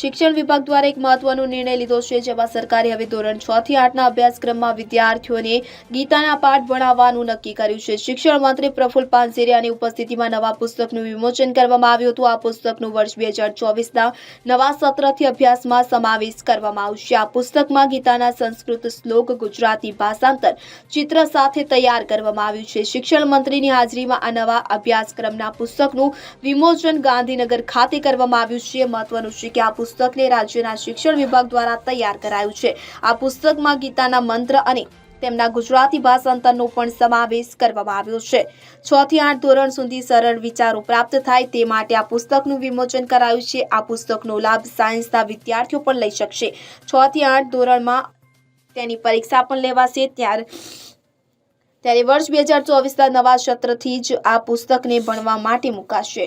શિક્ષણ વિભાગ દ્વારા એક મહત્વનો નિર્ણય લીધો છે, જેમાં સરકારે હવે ધોરણ છ થી આઠના અભ્યાસક્રમમાં વિદ્યાર્થીઓને ગીતાના પાઠ ભણાવવાનું નક્કી કર્યું છે. શિક્ષણ મંત્રી પ્રફુલ પાનસેરિયાની ઉપસ્થિતિમાં નવા પુસ્તકનું વિમોચન કરવામાં આવ્યું હતું. આ પુસ્તકનું વર્ષ બે હજાર નવા સત્રથી અભ્યાસમાં સમાવેશ કરવામાં આવશે. આ પુસ્તકમાં ગીતાના સંસ્કૃત શ્લોક, ગુજરાતી ભાષાંતર, ચિત્ર સાથે તૈયાર કરવામાં આવ્યું છે. શિક્ષણ મંત્રીની હાજરીમાં આ નવા અભ્યાસક્રમના પુસ્તકનું વિમોચન ગાંધીનગર ખાતે કરવામાં આવ્યું છે. મહત્વનું છે કે આ પુસ્તકને રાજ્યના શિક્ષણ વિભાગ દ્વારા તૈયાર કરાયું છે. આ પુસ્તકમાં ગીતાના મંત્ર અને તેમના ગુજરાતી ભાષાંતરનો પણ સમાવેશ કરવામાં આવ્યો છે. છ થી આઠ ધોરણ સુધી સરળ વિચારો પ્રાપ્ત થાય તે માટે આ પુસ્તકનું વિમોચન કરાયું છે. આ પુસ્તકનો લાભ સાયન્સના વિદ્યાર્થીઓ પણ લઈ શકશે. છ થી આઠ ધોરણમાં તેની પરીક્ષા પણ લેવાશે. ત્યારે ત્યારે વર્ષ બે હજાર ચોવીસના નવા સત્રથી જ આ પુસ્તકને ભણવા માટે મુકાશે.